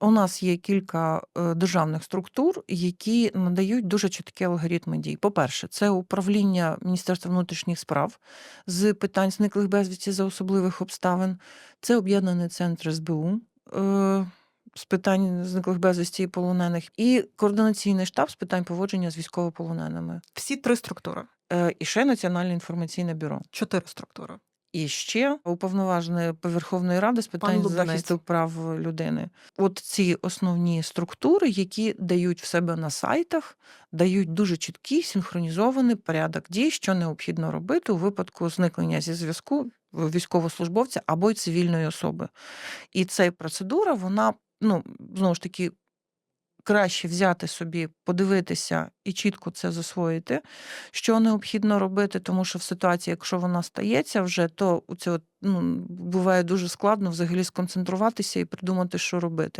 У нас є кілька е, державних структур, які надають дуже чіткі алгоритми дій. По-перше, це управління Міністерства внутрішніх справ з питань зниклих безвісті за особливих обставин, це об'єднаний центр СБУ. е, З питань зниклих безвісті і полонених, і координаційний штаб з питань поводження з військовополоненими, Всі три структури. Е, і ще Національне інформаційне бюро. Чотири структури. І ще уповноважений Верховної Ради з питань захисту прав людини. От ці основні структури, які дають в себе на сайтах, дають дуже чіткий синхронізований порядок дій, що необхідно робити у випадку зникнення зі зв'язку військовослужбовця або й цивільної особи. І ця процедура, вона ну знову ж таки. Краще взяти собі, подивитися і чітко це засвоїти, що необхідно робити, тому що в ситуації, якщо вона стається вже, то це ну, буває дуже складно взагалі сконцентруватися і придумати, що робити.